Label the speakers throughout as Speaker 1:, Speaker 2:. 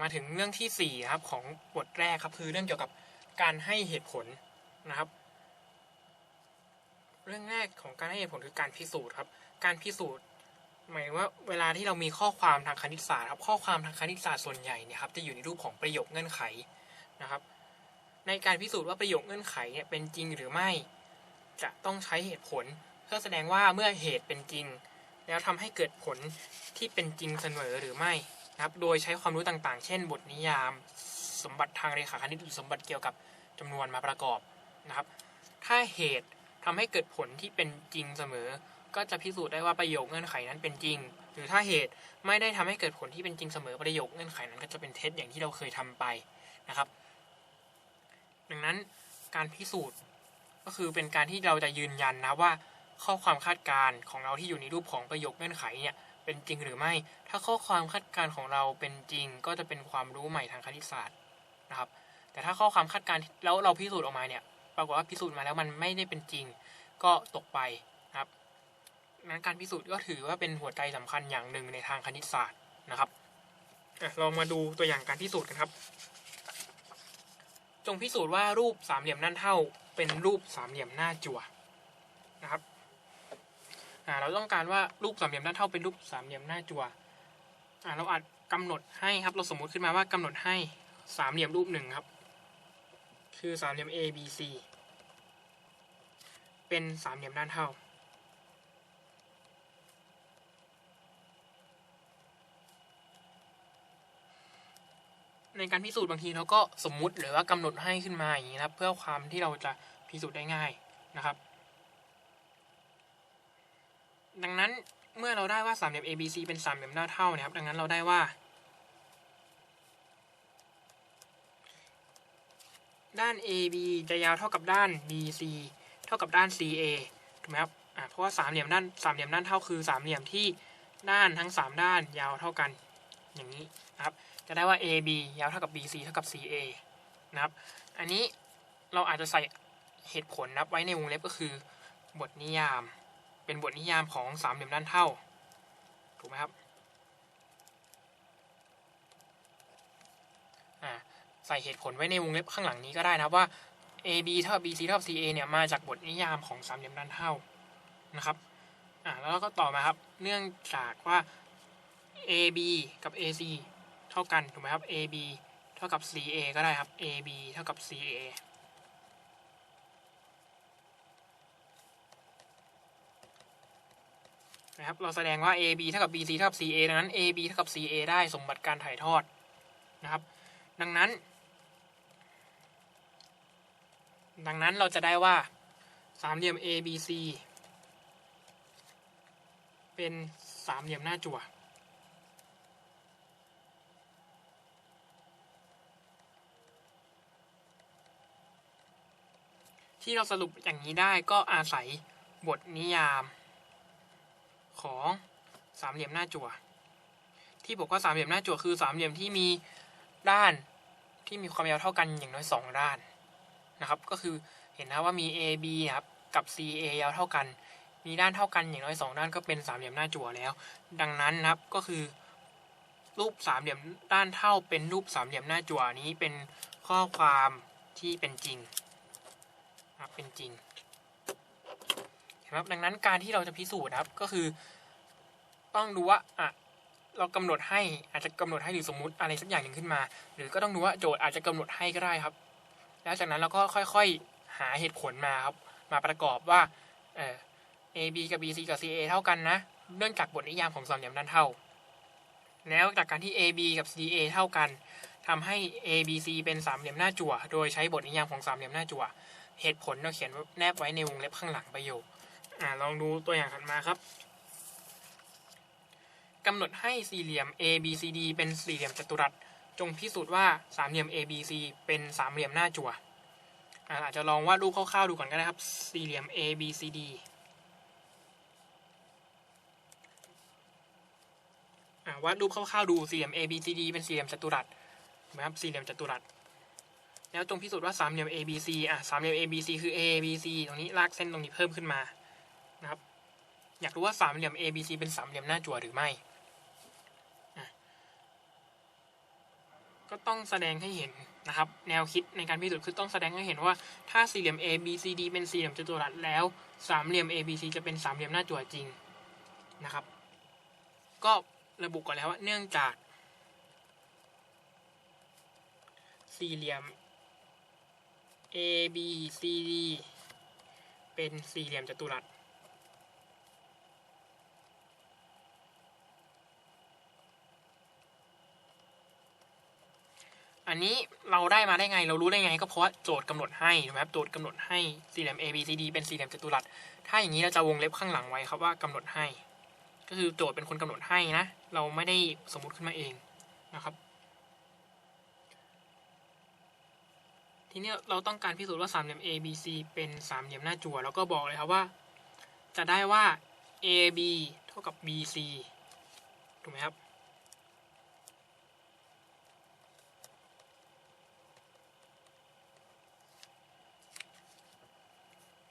Speaker 1: มาถึงเรื่องที่สี่ครับของบทแรกครับคือเรื่องเกี่ยวกับการให้เหตุผลนะครับ เรื่องแรกของการให้เหตุผลคือการพิสูจน์ครับ การพิสูจน์หมายว่าเวลาที่เรามีข้อความทางคณิตศาสตร์ครับข้อความทางคณิตศาสตร์ส่วนใหญ่เนี่ยครับจะอยู่ในรูปของประโยคเงื่อนไขนะครับ ในการพิสูจน์ว่าประโยคเงื่อนไขเนี่ยเป็นจริงหรือไม่จะต้องใช้เหตุผล เพื่อแสดงว่าเมื่อเหตุเป็นจริง แล้วทำให้เกิดผลที่เป็นจริงเสมอหรือไม่ นะครับ โดยใช้ความรู้ต่างๆ เช่น บทนิยาม สมบัติทางเรขาคณิตหรือสมบัติเกี่ยวกับจำนวนมาประกอบนะครับ ถ้าเหตุทำให้เกิดผลที่เป็นจริงเสมอ ก็จะพิสูจน์ได้ว่าประโยคเงื่อนไขนั้นเป็นจริง หรือถ้าเหตุไม่ได้ทำให้เกิดผลที่เป็นจริงเสมอประโยคเงื่อนไขนั้นก็จะเป็นเท็จอย่างที่เราเคยทำไปนะครับ ดังนั้นการพิสูจน์ก็คือเป็นการที่เราจะยืนยันนะว่าข้อความคาดการณ์ของเราที่อยู่ในรูปของประโยคเงื่อนไขเนี่ย เป็นจริงหรือไม่ ถ้าข้อความคาดการณ์ของเราเป็นจริงก็จะเป็นความรู้ใหม่ทางคณิตศาสตร์นะครับ แต่ถ้าข้อความคาดการณ์แล้วเราพิสูจน์ออกมาเนี่ย ปรากฏว่าพิสูจน์มาแล้วมันไม่ได้เป็นจริง ก็ตกไปนะครับนั้นการพิสูจน์ก็ถือว่าเป็นหัวใจสำคัญอย่างหนึ่งในทางคณิตศาสตร์นะครับอะลองมาดูตัวอย่างการพิสูจน์กันครับ จงพิสูจน์ว่ารูปสามเหลี่ยมด้านเท่า เป็นรูปสามเหลี่ยมหน้าจั่วนะครับ เราต้องการว่ารูปสามเหลี่ยมด้านเท่าเป็นรูปสามเหลี่ยมหน้าจั่วอ่าเราอาจกำหนดให้ครับ เราสมมุติขึ้นมาว่ากำหนดให้สามเหลี่ยมรูปหนึ่งครับ คือสามเหลี่ยม A B C เป็นสามเหลี่ยมด้านเท่า ในการพิสูจน์บางทีเราก็สมมุติหรือว่ากำหนดให้ขึ้นมาอย่างนี้นะครับ เพื่อความที่เราจะพิสูจน์ได้ง่ายนะครับ ดังนั้นเมื่อเราได้ว่าสามเหลี่ยม ABC เป็นสามเหลี่ยมหน้าเท่านะครับ ดังนั้นเราได้ว่า ด้าน AB จะยาวเท่ากับด้าน BC เท่ากับด้าน CA ถูกไหมครับอ่าเพราะว่าสามเหลี่ยมด้านสามเหลี่ยมด้านเท่าคือสามเหลี่ยมที่ด้านทั้งสามด้านยาวเท่ากันอย่างนี้นะครับ จะได้ว่า AB ยาวเท่ากับ BC เท่ากับ CA นะครับ อันนี้เราอาจจะใส่เหตุผลนับไว้ในวงเล็บก็คือบทนิยาม เป็นบทนิยามของสามเหลี่ยมด้านเท่า ถูกไหมครับใส่เหตุผลไว้ในวงเล็บข้างหลังนี้ก็ได้นะครับว่า AB เท่า BC เท่า CA เนี่ยมาจากบทนิยามของสามเหลี่ยมด้านเท่านะครับอ่าแล้วก็ต่อมาครับ เนื่องจากว่า AB กับ AC เท่ากันถูกไหมครับ AB เท่ากับ CA ก็ได้ครับ AB เท่ากับ CA นะครับเราแสดงว่า AB เท่ากับ BC เท่ากับ CA ดังนั้น AB เท่ากับ CA ได้สมบัติการถ่ายทอดนะครับ ดังนั้น ดังนั้นเราจะได้ว่าสามเหลี่ยม ABC เป็นสามเหลี่ยมหน้าจั่วที่เราสรุปอย่างนี้ได้ก็อาศัยบทนิยาม ของสามเหลี่ยมหน้าจั่ว ที่บอกว่าสามเหลี่ยมหน้าจั่วคือสามเหลี่ยมที่มีด้านที่มีความยาวเท่ากันอย่างน้อยสองด้านนะครับ ก็คือเห็นนะว่ามี AB นะครับกับ CA ยาวเท่ากัน มีด้านเท่ากันอย่างน้อยสองด้านก็เป็นสามเหลี่ยมหน้าจั่วแล้ว ดังนั้นนะครับก็คือ รูปสามเหลี่ยมด้านเท่าเป็นรูปสามเหลี่ยมหน้าจั่วนี้เป็นข้อความที่เป็นจริงนะครับเป็นจริง ครับดังนั้นการที่เราจะพิสูจน์นะครับก็คือต้องดูว่าอะเรากำหนดให้อาจจะกำหนดให้หรือสมมุติอะไรสักอย่างหนึ่งขึ้นมา หรือก็ต้องดูว่าโจทย์อาจจะกำหนดให้ก็ได้ครับ แล้วจากนั้นเราก็ค่อยๆหาเหตุผลมาครับ มาประกอบว่าเออ A B กับ B C กับ C A เท่ากันนะ เนื่องจากบทนิยามของสามเหลี่ยมด้านเท่า แล้วจากการที่ A B กับ C A เท่ากันทำให้ A B C เป็นสามเหลี่ยมหน้าจั่ว โดยใช้บทนิยามของสามเหลี่ยมหน้าจั่ว เหตุผลเราเขียนแนบไว้ในวงเล็บข้างหลังประโยค อ่าลองดูตัวอย่างถัดมาครับกำหนดให้สี่เหลี่ยม A B C D เป็นสี่เหลี่ยมจัตุรัส จงพิสูจน์ว่าสามเหลี่ยม A B C เป็นสามเหลี่ยมหน้าจั่วอ่าอาจจะลองวาดรูปคร่าวๆดูก่อนก็ได้ครับ สี่เหลี่ยม A B C D าวาดรูปคร่าวๆดูสี่เหลี่ยม A B C D เป็นสี่เหลี่ยมจัตุรัสถูกไหมครับสี่เหลี่ยมจัตุรัส แล้วจงพิสูจน์ว่าสามเหลี่ยม A B C อะสามเหลี่ยม A B C คือ A B C ตรงนี้ลากเส้นตรงนี้เพิ่มขึ้นมา นะครับ อยากรู้ว่าสามเหลี่ยม A B C เป็นสามเหลี่ยมหน้าจั่วหรือไม่ ก็ต้องแสดงให้เห็นนะครับ แนวคิดในการพิสูจน์คือต้องแสดงให้เห็นว่า ถ้าสี่เหลี่ยม A B C D เป็นสี่เหลี่ยมจัตุรัสแล้วสามเหลี่ยม A B C จะเป็นสามเหลี่ยมหน้าจั่วจริงนะครับ ก็ระบุก่อนแล้วว่าเนื่องจาก สี่เหลี่ยม A B C D เป็นสี่เหลี่ยมจัตุรัส อันนี้เราได้มาได้ไง เรารู้ได้ไง ก็เพราะว่าโจทย์กำหนดให้ถูกไหมครับโจทย์กำหนดให้สี่เหลี่ยม A B C D เป็นสี่เหลี่ยมจัตุรัส ถ้าอย่างนี้เราจะวงเล็บข้างหลังไว้ครับว่ากำหนดให้ ก็คือโจทย์เป็นคนกำหนดให้นะ เราไม่ได้สมมุติขึ้นมาเองนะครับ ทีนี้เราต้องการพิสูจน์ว่าสามเหลี่ยม A B C เป็นสามเหลี่ยมหน้าจั่ว แล้วก็บอกเลยครับว่า จะได้ว่า A B เท่ากับ B C ถูกไหมครับ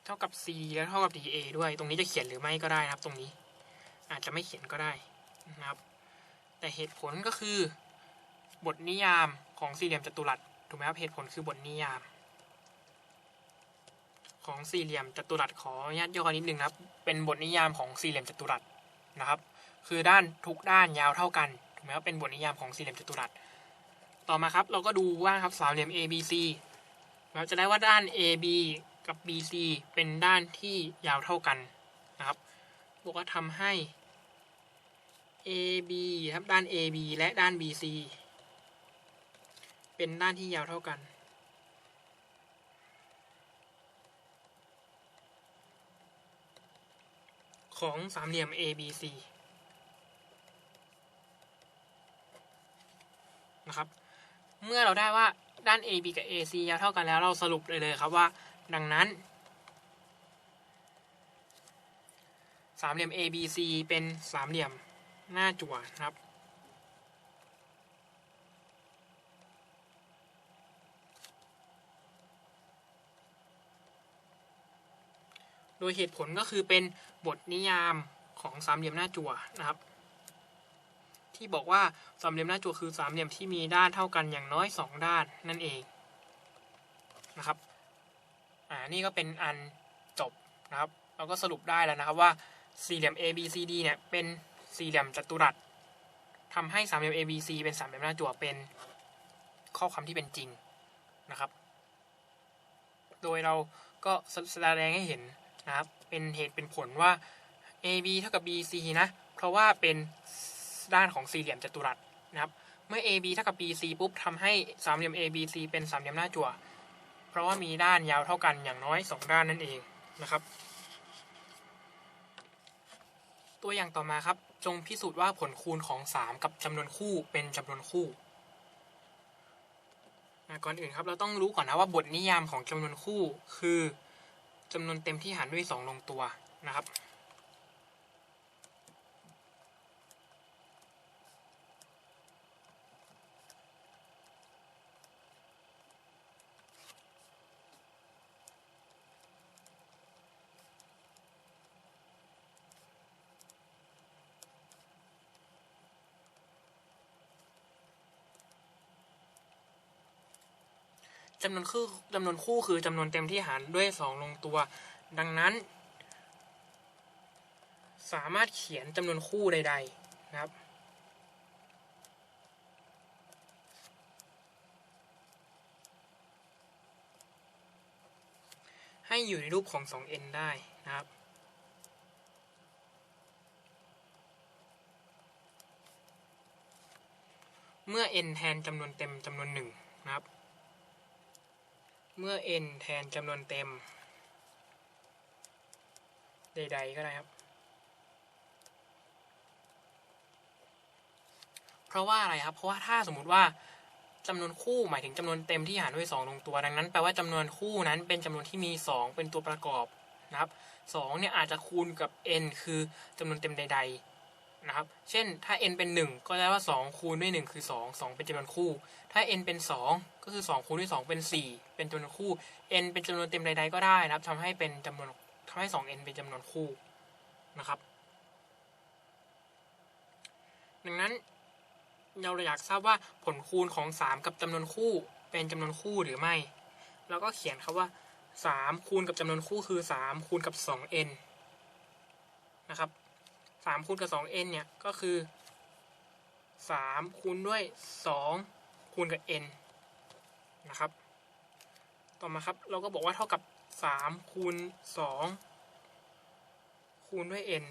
Speaker 1: เท่ากับ C แล้วเท่ากับ DA ด้วย ตรงนี้จะเขียนหรือไม่ก็ได้นะครับ ตรงนี้ อาจจะไม่เขียนก็ได้นะครับ แต่เหตุผลก็คือ บทนิยามของสี่เหลี่ยมจัตุรัสถูกไหมครับเหตุผลคือบทนิยาม ของสี่เหลี่ยมจัตุรัสขออนุญาตย่อนิดนึงครับ เป็นบทนิยามของสี่เหลี่ยมจัตุรัสนะครับ คือด้านทุกด้านยาวเท่ากันถูกไหมครับเป็นบทนิยามของสี่เหลี่ยมจัตุรัสต่อมาครับเราก็ดูว่าครับสามเหลี่ยม ABC เราจะได้ว่าด้าน AB กับ BC เป็นด้านที่ยาวเท่ากันนะครับบอกว่าทำให้ AB ครับด้าน AB และด้าน BC เป็นด้านที่ยาวเท่ากันของสามเหลี่ยม ABC นะครับ เมื่อเราได้ว่าด้าน AB กับ AC ยาวเท่ากันแล้วเราสรุปเลยเลยครับว่า ดังนั้น สามเหลี่ยม ABC เป็นสามเหลี่ยมหน้าจั่วนะครับ โดยเหตุผลก็คือเป็นบทนิยามของสามเหลี่ยมหน้าจั่วนะครับ ที่บอกว่าสามเหลี่ยมหน้าจั่วคือสามเหลี่ยมที่มีด้านเท่ากันอย่างน้อยสองด้านนั่นเองนะครับ อ่านี่ก็เป็นอันจบนะครับ เราก็สรุปได้แล้วนะครับว่าสี่เหลี่ยม ABCD เนี่ยเป็นสี่เหลี่ยมจัตุรัสทำให้สามเหลี่ยม ABC เป็นสามเหลี่ยมหน้าจั่วเป็นข้อความที่เป็นจริงนะครับ โดยเราก็แสดงให้เห็นนะครับ เป็นเหตุเป็นผลว่า AB เท่ากับ BC นะ เพราะว่าเป็นด้านของสี่เหลี่ยมจัตุรัสนะครับ เมื่อ AB เท่ากับ BC ปุ๊บทำให้สามเหลี่ยม ABC เป็นสามเหลี่ยมหน้าจั่ว เพราะว่ามีด้านยาวเท่ากันอย่างน้อยสองด้านนั่นเองนะครับ ตัวอย่างต่อมาครับ จงพิสูจน์ว่าผลคูณของ 3 กับจำนวนคู่เป็นจำนวนคู่ก่อนอื่นครับเราต้องรู้ก่อนนะว่าบทนิยามของจำนวนคู่คือจำนวนเต็มที่หารด้วย 2 ลงตัวนะครับ จำนวนคู่จำนวนคู่คือจำนวนเต็มที่หารด้วยสองลงตัว ดังนั้น สามารถเขียนจำนวนคู่ใด ๆ นะครับให้อยู่ในรูปของ 2n ได้นะครับ เมื่อ n แทนจำนวนเต็มจำนวนหนึ่งนะครับ เมื่อ n แทนจำนวนเต็ม ใด ๆ ก็ได้ครับ เพราะว่าอะไรครับ เพราะว่าถ้าสมมุติว่าจำนวนคู่หมายถึงจำนวนเต็มที่หารด้วย 2 ลงตัว ดังนั้นแปลว่าจำนวนคู่นั้นเป็นจำนวนที่มี 2 เป็นตัวประกอบนะครับ2เนี่ยอาจจะคูณกับ n คือจำนวนเต็มใด ๆ นะครับ เช่นถ้า n เป็น 1 ก็แปลว่า 2 คูณด้วย 1 คือ 2 2 เป็นจำนวนคู่ ถ้า n เป็น 2 ก็คือ 2 คูณด้วย 2 เป็น 4 เป็นจำนวนคู่ n เป็นจำนวนเต็มใดๆก็ได้นะครับทำให้เป็นจำนวนทำให้ 2n เป็นจำนวนคู่นะครับ ดังนั้นเราอยากทราบว่าผลคูณของ 3 กับจำนวนคู่ เป็นจำนวนคู่หรือไม่ เราก็เขียนครับว่า 3 คูณกับจำนวนคู่คือ 3 คูณกับ 2n นะครับ 3คูณกับ 2n เนี่ย ก็คือ3คูณด้วย2คูณกับ n นะครับ ต่อมาครับเราก็บอกว่าเท่ากับ3คูณ2คูณด้วย n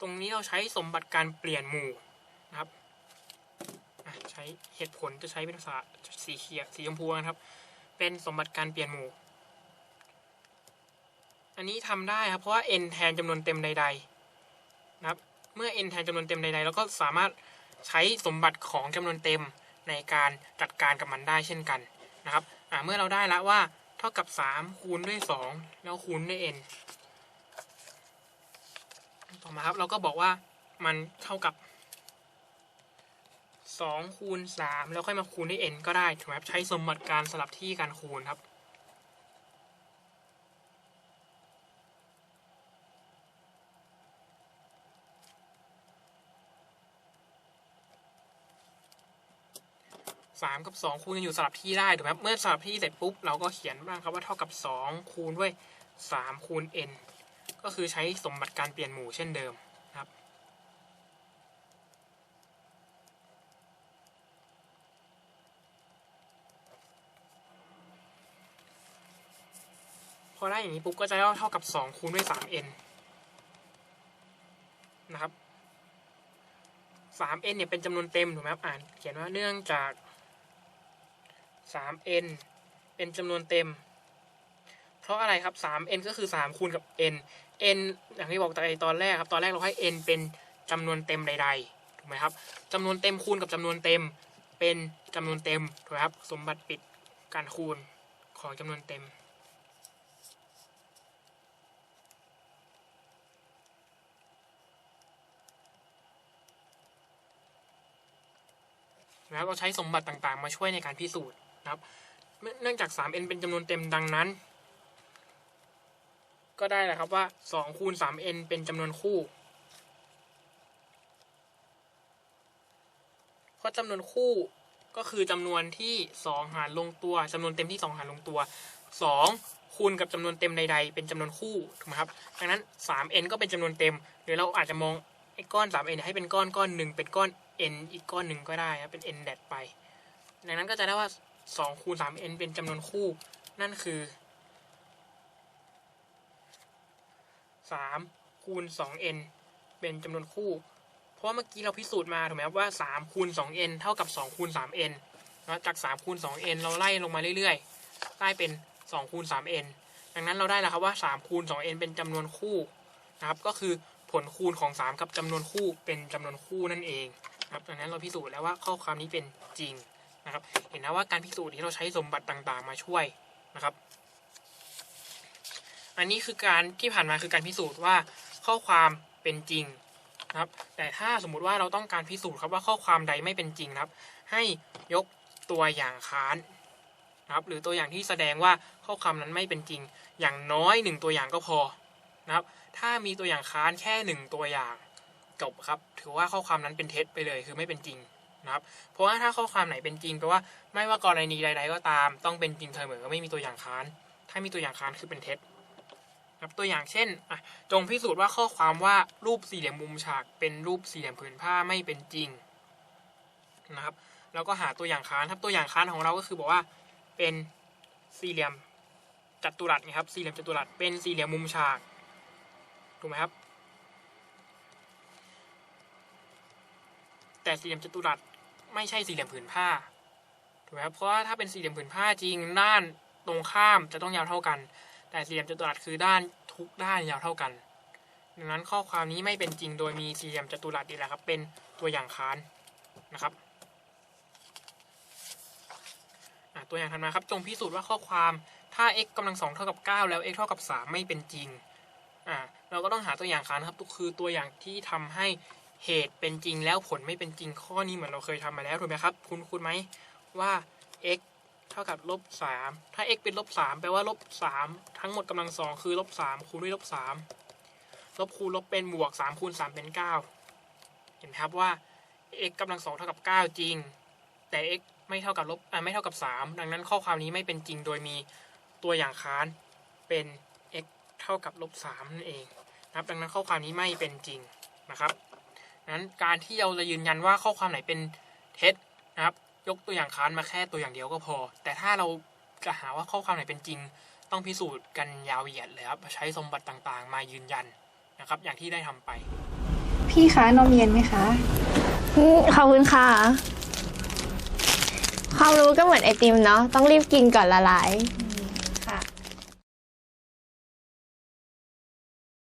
Speaker 1: ตรงนี้เราใช้สมบัติการเปลี่ยนหมู่นะครับใช้เหตุผลจะใช้เป็นภาษาสีเขียวสีชมพูนะครับ เป็นสมบัติการเปลี่ยนหมู่ อันนี้ทำได้ครับเพราะว่า n แทนจำนวนเต็มใด ๆ นะครับ เมื่อ n แทนจำนวนเต็มใดๆเราก็สามารถใช้สมบัติของจำนวนเต็มในการจัดการกับมันได้เช่นกันนะครับเมื่อเราได้แล้วว่าเท่ากับ 3 คูณด้วย 2 แล้วคูณด้วย n ต่อมาครับเราก็บอกว่ามันเท่ากับ 2 คูณ 3 แล้วค่อยมาคูณด้วย n ก็ได้ถูกไหมครับใช้สมบัติการสลับที่การคูณครับ สามกับสองคูณกันอยู่สลับที่ได้ถูกไหมเมื่อสลับที่เสร็จปุ๊บเราก็เขียนบ้างครับว่าเท่ากับสองคูณด้วยสามคูณ n ก็คือใช้สมบัติการเปลี่ยนหมู่เช่นเดิมนะครับ พอได้อย่างนี้ปุ๊บก็จะได้เท่ากับสองคูณด้วยสาม n นะครับสาม n เนี่ยเป็นจำนวนเต็มถูกไหมครับอ่านเขียนว่าเนื่องจาก 3n เป็นจำนวนเต็ม เพราะอะไรครับ 3n ก็คือ 3 คูณกับ n n อย่างที่บอกในตอนแรกครับ ตอนแรกเราให้ n เป็นจำนวนเต็มใดๆ ถูกไหมครับจำนวนเต็มคูณกับจำนวนเต็ม เป็นจำนวนเต็ม ถูกไหมครับ สมบัติปิดการคูณของจำนวนเต็มนะครับเราใช้สมบัติต่างๆ มาช่วยในการพิสูจน์ นะครับ เนื่องจาก 3n เป็นจำนวนเต็มดังนั้น ก็ได้แหละครับว่า2คูณ 3n เป็นจำนวนคู่ เพราะจำนวนคู่ก็คือจำนวนที่ 2 หารลงตัวจำนวนเต็มที่ 2 หารลงตัว 2 คูณกับจำนวนเต็มใด ๆ เป็นจำนวนคู่ถูกไหมครับดังนั้น 3n ก็เป็นจำนวนเต็ม หรือเราอาจจะมองไอ้ก้อน 3n ให้เป็นก้อนก้อนหนึ่งเป็นก้อน n อีกก้อนหนึ่งก็ได้ครับเป็น n แดดไป ดังนั้นก็จะได้ว่า 2คูณ 3n เป็นจำนวนคู่ นั่นคือ3คูณ 2n เป็นจำนวนคู่ เพราะเมื่อกี้เราพิสูจน์มาถูกไหมครับว่า3คูณ 2n เท่ากับ2คูณ 3n นะจาก3คูณ 2n เราไล่ลงมาเรื่อยๆ ได้เป็น2คูณ 3n ดังนั้นเราได้แล้วครับว่า3คูณ 2n เป็นจำนวนคู่นะครับ ก็คือผลคูณของ 3 กับจำนวนคู่เป็นจำนวนคู่นั่นเองครับดังนั้นเราพิสูจน์แล้วว่าข้อความนี้เป็นจริง นะครับ เห็นนะว่าการพิสูจน์นี้เราใช้สมบัติต่างๆ มาช่วยนะครับ อันนี้คือการที่ผ่านมาคือการพิสูจน์ว่าข้อความเป็นจริงนะครับ แต่ถ้าสมมุติว่าเราต้องการพิสูจน์ครับว่าข้อความใดไม่เป็นจริงครับ ให้ยกตัวอย่างค้านนะครับ หรือตัวอย่างที่แสดงว่าข้อความนั้นไม่เป็นจริง อย่างน้อยหนึ่งตัวอย่างก็พอนะครับ ถ้ามีตัวอย่างค้านแค่หนึ่งตัวอย่างจบครับ ถือว่าข้อความนั้นเป็นเท็จไปเลยคือไม่เป็นจริง นะครับ เพราะว่าถ้าข้อความไหนเป็นจริงแปลว่าไม่ว่ากรณีใด ๆ ก็ตาม ต้องเป็นจริงเสมอไม่มีตัวอย่างค้าน ถ้ามีตัวอย่างค้านคือเป็นเท็จครับตัวอย่างเช่นจงพิสูจน์ว่าข้อความว่ารูปสี่เหลี่ยมมุมฉาก เป็นรูปสี่เหลี่ยมผืนผ้าไม่เป็นจริงนะครับแล้วก็หาตัวอย่างค้านครับตัวอย่างค้านของเราก็คือบอกว่าเป็นสี่เหลี่ยมจัตุรัสนะครับสี่เหลี่ยมจัตุรัสเป็นสี่เหลี่ยมมุมฉากถูกไหมครับ แต่สี่เหลี่ยมจัตุรัส ไม่ใช่สี่เหลี่ยมผืนผ้าถูกไหมครับเพราะว่าถ้าเป็นสี่เหลี่ยมผืนผ้าจริงด้านตรงข้ามจะต้องยาวเท่ากัน แต่สี่เหลี่ยมจัตุรัสคือด้านทุกด้านยาวเท่ากัน ดังนั้นข้อความนี้ไม่เป็นจริงโดยมีสี่เหลี่ยมจัตุรัสนี่แหละครับ เป็นตัวอย่างค้านนะครับตัวอย่างถัดมาครับจงพิสูจน์ว่าข้อความถ้า x กำลังสองเท่ากับ 9 แล้ว x เท่ากับ 3 ไม่เป็นจริงอ่าเราก็ต้องหาตัวอย่างค้านครับคือตัวอย่างที่ทำให้ เหตุเป็นจริงแล้วผลไม่เป็นจริงข้อนี้เหมือนเราเคยทำมาแล้วถูกไหมครับ คุณคุณไหมว่า x เท่ากับลบสามถ้า x เป็นลบสามแปลว่าลบสามทั้งหมดกำลังสองคือลบสามคูณด้วยลบสามลบคูณลบเป็นบวกสามคูณสามเป็นเก้าเห็นไหมครับว่า x กำลังสองเท่ากับ9จริง แต่ x ไม่เท่ากับลบไม่เท่ากับ3ดังนั้นข้อความนี้ไม่เป็นจริงโดยมีตัวอย่างค้านเป็น x เท่ากับลบ3นั่นเองนะครับดังนั้นข้อความนี้ไม่เป็นจริงนะครับ นั้นการที่เราจะยืนยันว่าข้อความไหนเป็นเท็จนะครับ ยกตัวอย่างค้านมาแค่ตัวอย่างเดียวก็พอ แต่ถ้าเราจะหาว่าข้อความไหนเป็นจริง ต้องพิสูจน์กันยาวเหยียดเลยครับใช้สมบัติต่างๆ มายืนยันนะครับ อย่างที่ได้ทำไป
Speaker 2: พี่คะนมเย็นไหมคะ
Speaker 3: อืมขอบคุณค่ะความรู้ก็เหมือนไอติมเนาะต้องรีบกินก่อนละลาย
Speaker 2: อ